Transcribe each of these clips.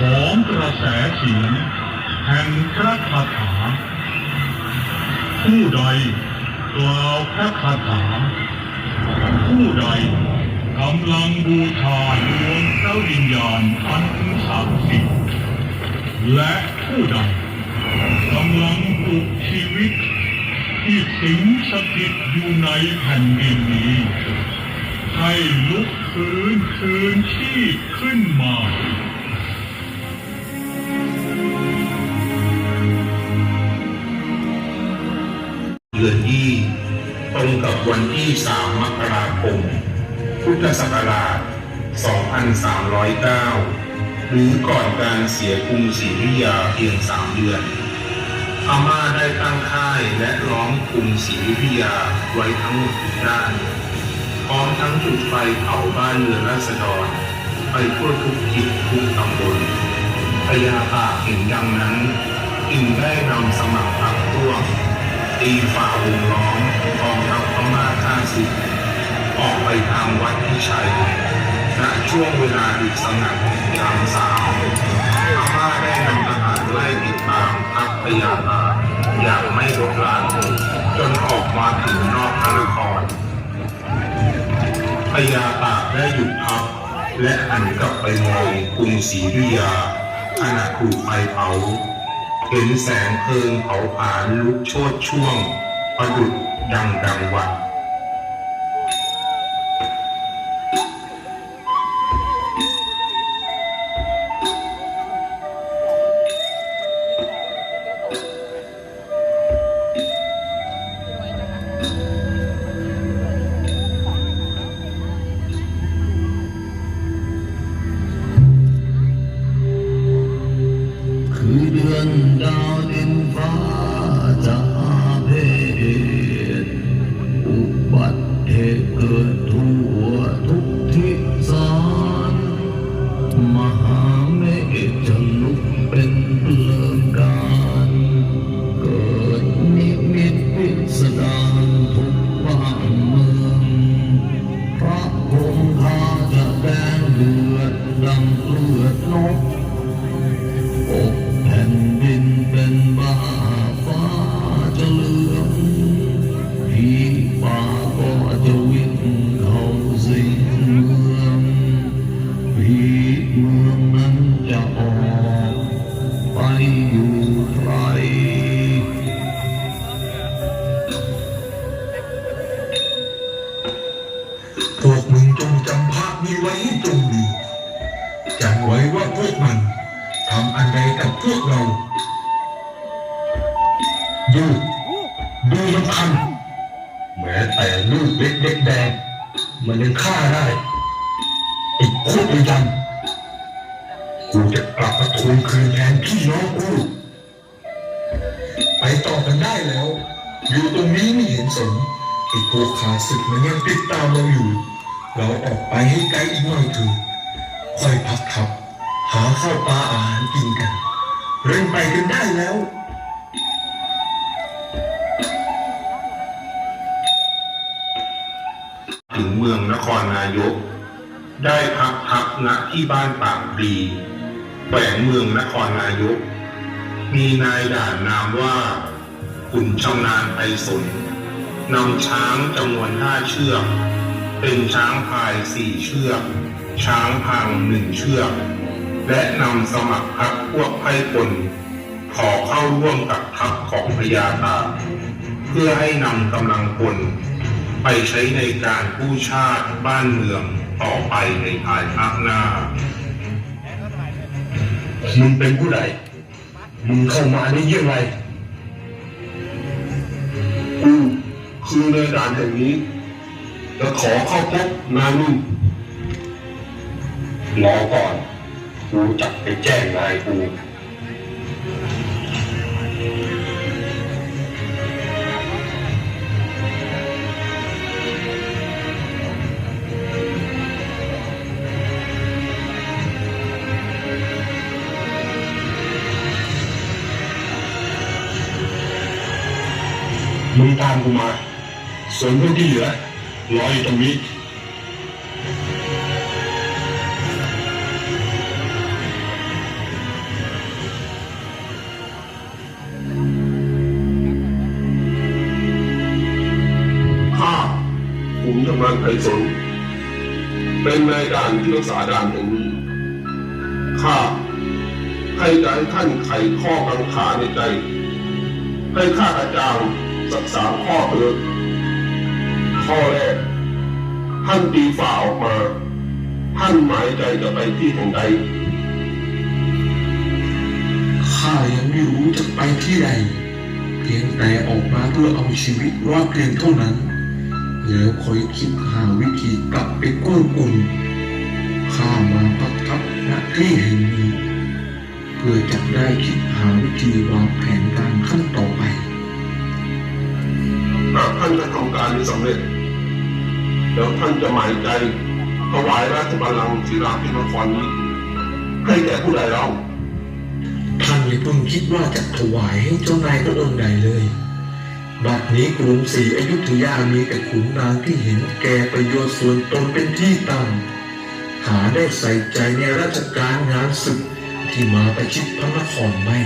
ของกระแสเสียงแห่งพระคาถา ผู้ใดกล่าวพระคาถา ผู้ใดกำลังบูชาดวงพระวิญญาณอันศักดิ์สิทธิ์และผู้ใดกำลังปลุกชีวิต ที่สิงสถิตอยู่ในแผ่นดินนี้ ให้ลุกฟื้นคืนชีพขึ้นมา วันที่ 3 มกราคม พุทธศักราช 2309 หรือก่อนการเสียกรุงศรีอยุธยาเพียง 3 เดือนอาม่าได้ตั้งค่ายและล้อมกรุงศรีอยุธยาไว้ทั้งหมดทุกด้าน พร้อมทั้งจุดไฟเผาบ้านเรือนราษฎร ไปทั่วทุกทิศทุกตำบลพญาปากเห็นดังนั้นจึงได้นำสมัครพรรคพวก ตีฝ่าวงล้อมกองทัพพม่าฆ่าศึกออกไปทางวัดพิชัยณช่วงเวลาดึกสงัดยามสาวพม่าได้นำทหารไล่ติดตามทัพพยาตาอย่างไม่ลดละจนออกมาถึงนอกพระนครพยาตากได้หยุดพักและหันกลับไปมองกรุงศรีอยุธยาขณะถูกไฟเผา เห็นแสงเพลิงเผาผลาญลุกโชดช่วง ประดุดดังดังวัน ออกไปให้ไกลอีกหน่อยเถอะค่อยพักทับ หาข้าวปลาอาหารกินกัน เร่งไปกันได้แล้วถึงเมืองนครนายก ได้พักพักณที่บ้านปากปลีแขวงเมืองนครนายก มีนายด่านนามว่าขุนชำนาญไพศลนำช้างจำนวนห้าเชือก เป็นช้างพายสี่เชือก ช้างพังหนึ่งเชือก และนำสมัครพรรคพวกไพร่พลขอเข้าร่วมกับทัพของพญาตากเพื่อให้นำกำลังพลไปใช้ในการกู้ชาติบ้านเมืองต่อไปในภายภาคหน้า มึงเป็นผู้ใด มึงเข้ามาได้ยังไงกูคือในด่านแห่งนี้ และขอเข้าพบนานุ่มรอก่อนกูจับไปแจ้งนายกูมึงตามกูมา ส่วนเรื่องที่เหลือ รออยู่ตรงนี้าคุณยมันไอสนเป็นนายด่านที่รักษาด่านแห่งนี้ข้าให้ใจท่านไขข้อกังขาในใจ ให้ข้าอาจารย์ศึกษาข้อเถิด ข้อแรกท่านตีฝ่าออกมา ท่านหมายใจจะไปที่แห่งใดข้ายังไม่รู้จะไปที่ใดเพียงแต่ออกมาเพื่อเอาชีวิตรอดเพียงเท่านั้น แล้วคอยคิดหาวิธีกลับไปกู้อุ่นข้ามาพักทับณที่แห่งนี้ เพื่อจะได้คิดหาวิธีวางแผนการขั้นต่อไปหากท่านจะทำการนี้สำเร็จ แล้วท่านจะหมายใจถวายราชบัลลังก์ที่ราพินครนี้ให้แก่ผู้ใดเล่าท่านอย่าเพิ่งคิดว่าจะถวายให้เจ้านายพระองค์ใดเลย บัดนี้กรุงศรีอยุธยามีแต่ขุนนางที่เห็นแก่ประโยชน์ส่วนตนเป็นที่ตั้งหาได้ใส่ใจในราชการงานศึกที่มาประชิดพระนครไม่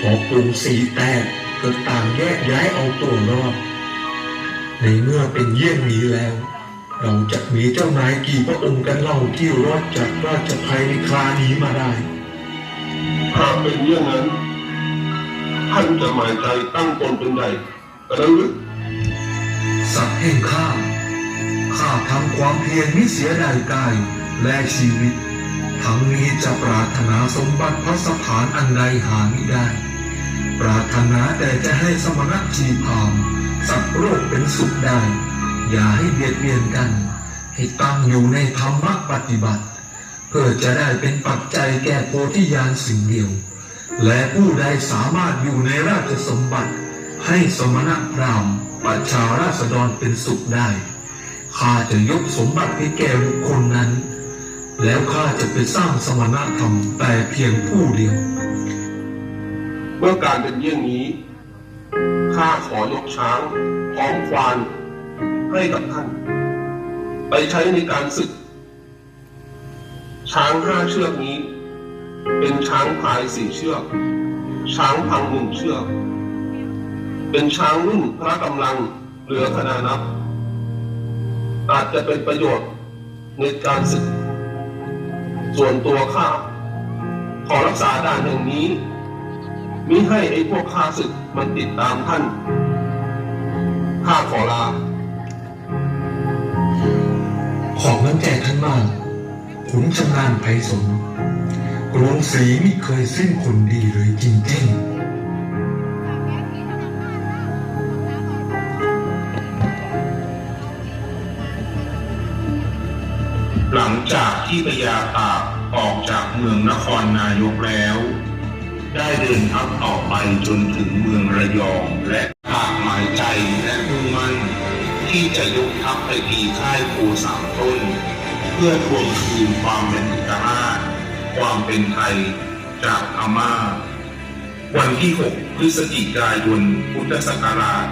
พอกรุงศรีแตกก็ต่างแยกย้ายเอาตัวรอด ในเมื่อเป็นเยี่ยงนี้แล้ว เราจะมีเจ้านายกี่พระองค์กันเล่าที่รอดจากราชภัยในครานี้มาได้หากเป็นเยี่ยงนั้นท่านจะหมายใจตั้งตนเป็นใดกระนั้นหรือสัตว์แห่งข้าข้าทำความเพียรมิเสียดายกายและชีวิต ทั้งนี้จะปรารถนาสมบัติพระสถานอันใดหาไม่ได้ ปรารถนาแต่จะให้สมณะชีพราม สัตว์โรคเป็นสุขได้ อย่าให้เบียดเบียนกัน ให้ตั้งอยู่ในธรรมปฏิบัติ เพื่อจะได้เป็นปัจจัยแก่โพธิญาณสิ่งเดียว และผู้ใดสามารถอยู่ในราชสมบัติ ให้สมณพราหมณ์ประชาราษฎรเป็นสุขได้ข้าจะยกสมบัติให้แก่บุคคลนั้น แล้วข้าจะไปสร้างสมณธรรมแต่เพียงผู้เดียว เมื่อการเป็นเยี่ยงนี้ ข้าขอยกช้างพร้อมควานให้กับท่าน ไปใช้ในการศึก ช้างห้าเชือกนี้ เป็นช้างพายสี่เชือก ช้างพังหนึ่งเชือก เป็นช้างรุ่นพระกำลังเหลือขนานับ อาจจะเป็นประโยชน์ในการศึก ส่วนตัวข้าขอรักษาด่านแห่งนี้ มิให้ไอ้พวกข้าศึกมันติดตามท่าน ข้าขอลา ของน้ำใจท่านมากขุนชำนาญไพศาลกรุงศรีไม่เคยสิ้นคนดีเลยจริงๆหลังจากที่พญาตากออกจากเมืองนครนายกแล้ว ได้เดินทัพต่อไปจนถึงเมืองระยองและปากหมายใจและมุ่งมั่น ที่จะยกทัพไปตีค่ายภูสามต้น เพื่อทวงคืนความเป็นเอกราชความเป็นไทยจากพม่าวันที่ 6 พฤศจิกายน พุทธศักราช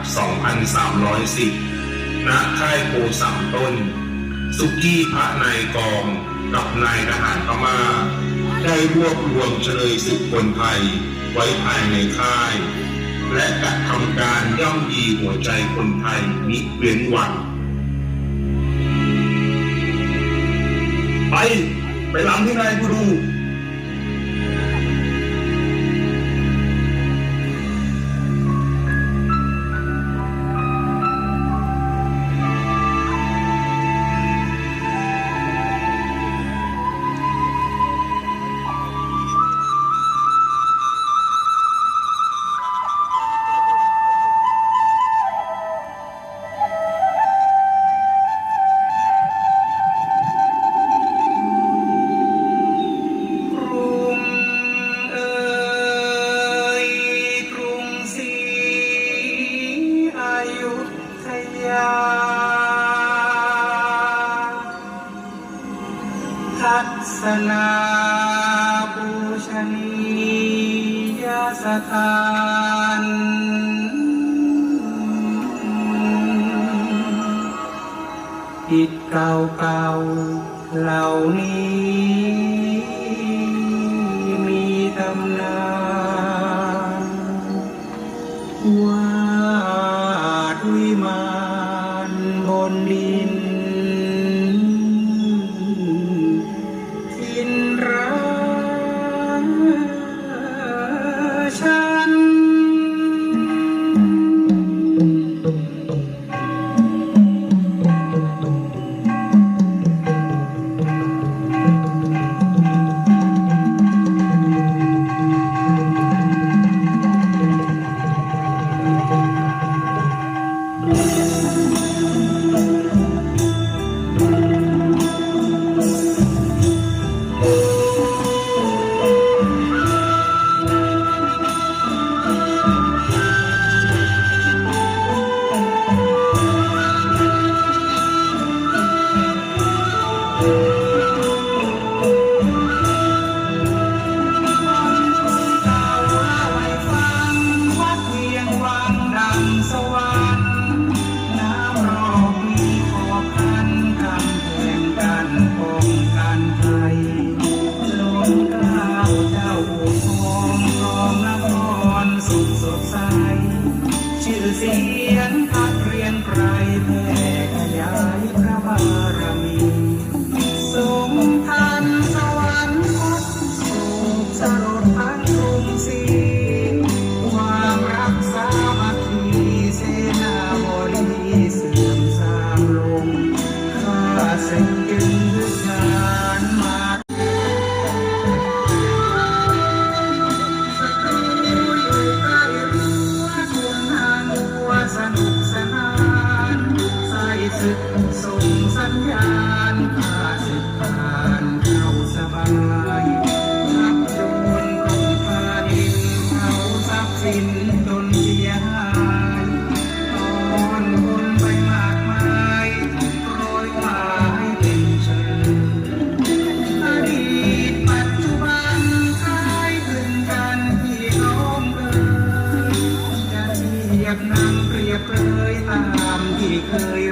2310 ณ ค่ายโพสามต้น สุกี้พระนายกอง กับนายทหารพม่า ได้รวบรวมเฉลยศึกคนไทยไว้ภายในค่าย และกระทำการย่อมดีหัวใจคนไทยมิเว้นวัน ไป ไปลำที่นายกูดู ทัศนาบูชนียสถานอิฐเก่าเก่าเหล่านี้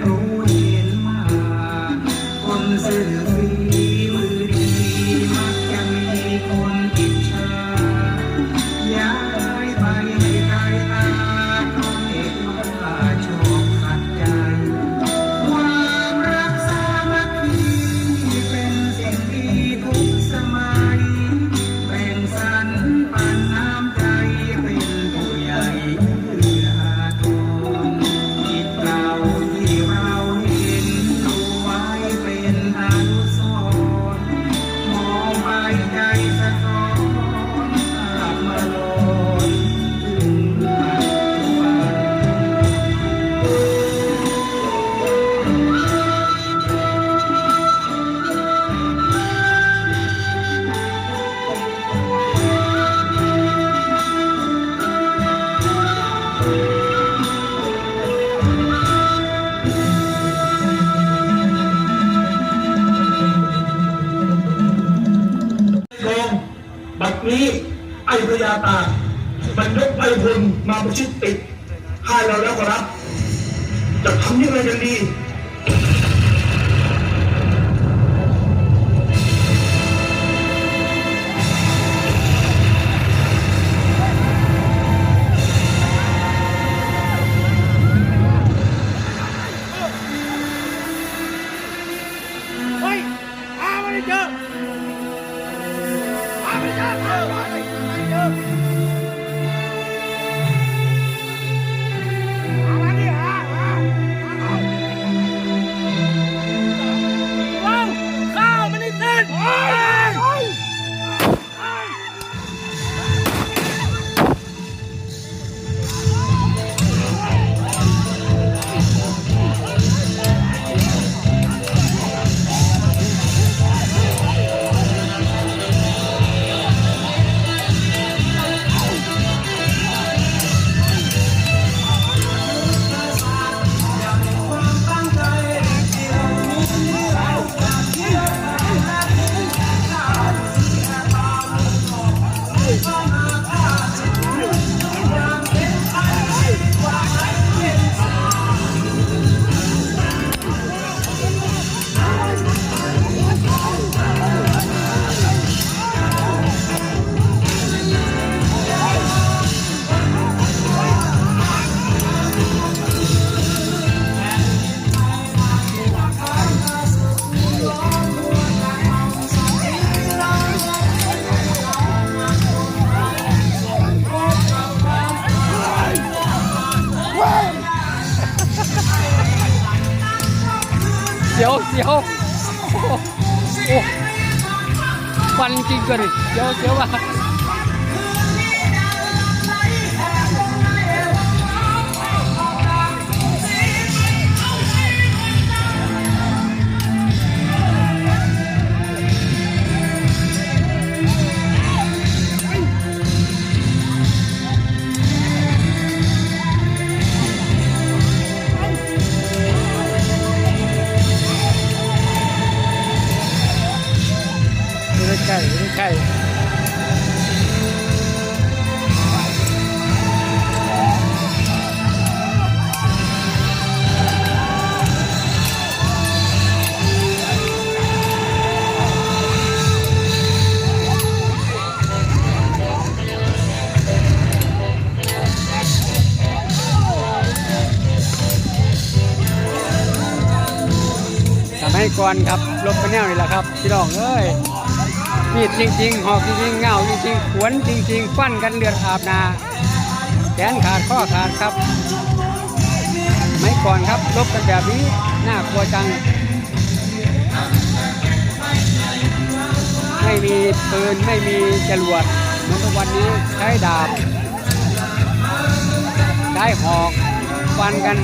รู้ เดี๋ยวโอ้โหโอ้ฟันจริงกันเลยเดี๋ยวเดี๋ยวว่า อนครับลบกันแนวนี่แหละครับพี่น้องเอ้ยมีดจริง ๆ หอกจริงๆเงาจริงๆขวนจริง ๆ ฟันกันเลือดอาบนาแขนขาดข้อขาดครับไม่ก่อนครับลบกันแบบนี้น่ากลัวจัง ไม่มีปืนไม่มีจรวดเหมือนทุกวันนี้ใช้ดาบ ใช้หอกฟันกัน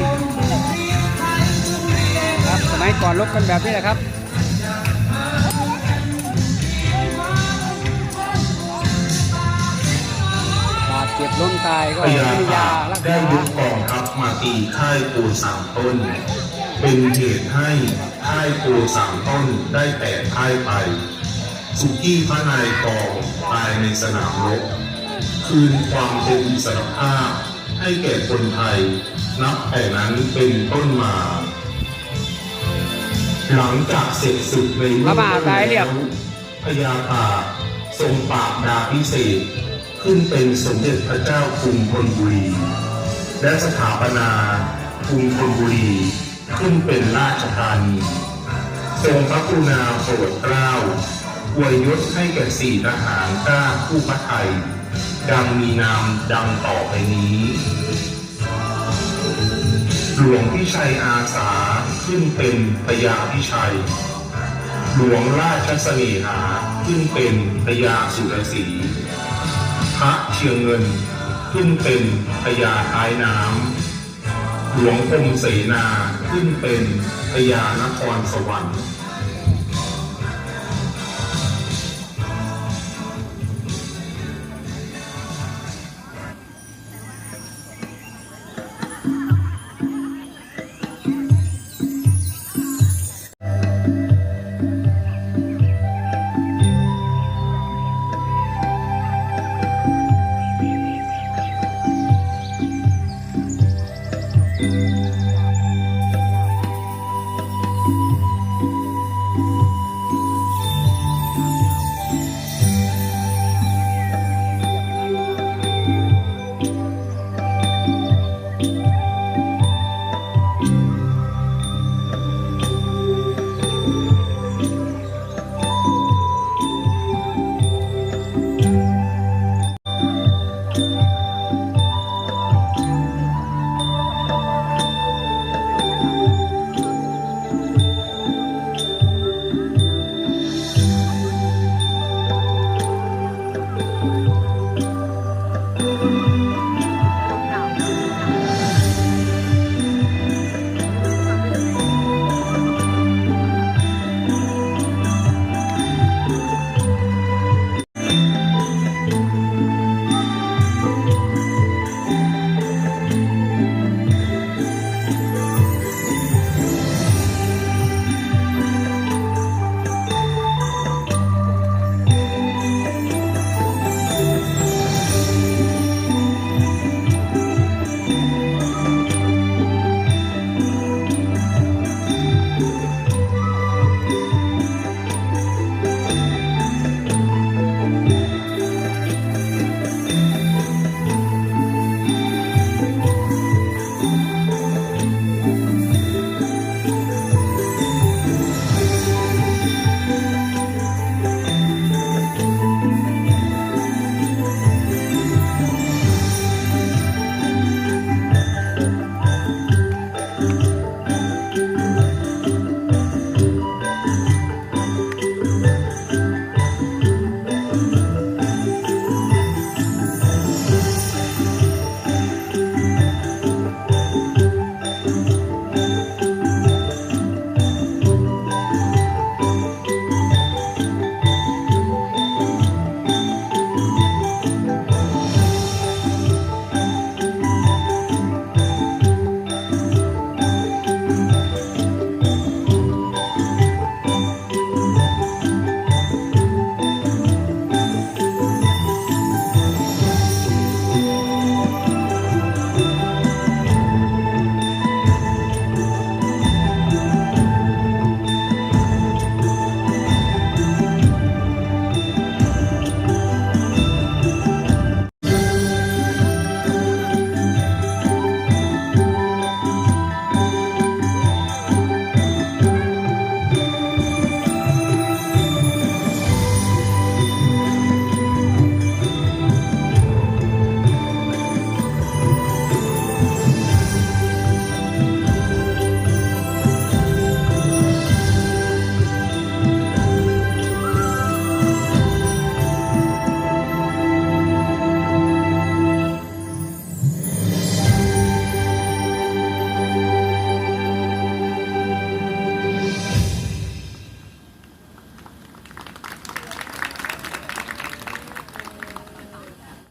ก่อนลบกันแบบนี้แหละครับบาดเจ็บล้มตายก็พญาไม่มียาตากรักได้ษายกกองทัพมาตีค่ายโพสามต้น เป็นเหตุให้ค่ายโพสามต้นได้แตกค่ายไป สุกี้พระนายกองตายในสนามรบคืนความเป็นอิสรภาพให้แก่คนไทย นับแต่นั้นเป็นต้นมา หลังจากเสร็จศึกในเมืพระมหาต้นกายเรียบแล้วพญาตากทรงปราบดาพิเศษกขึ้นเป็นสมเด็จพระเจ้ากรุงธนบุรี และสถาปนากรุงธนบุรีขึ้นเป็นราชธานีทรงพระกรุณาโปรดเกล้าอวยยศให้แก่สี่ทหารกล้าผู้พระไทย ดังมีนามดังต่อไปนี้ หลวงพิชัยอาสา ขึ้นเป็นพญาพิชัย หลวงราชเสนหาขึ้นเป็นพญาสุรศรีพระเชียงเงินขึ้นเป็นพญาท้ายน้ำหลวงพรหมเสนาขึ้นเป็นพญานครสวรรค์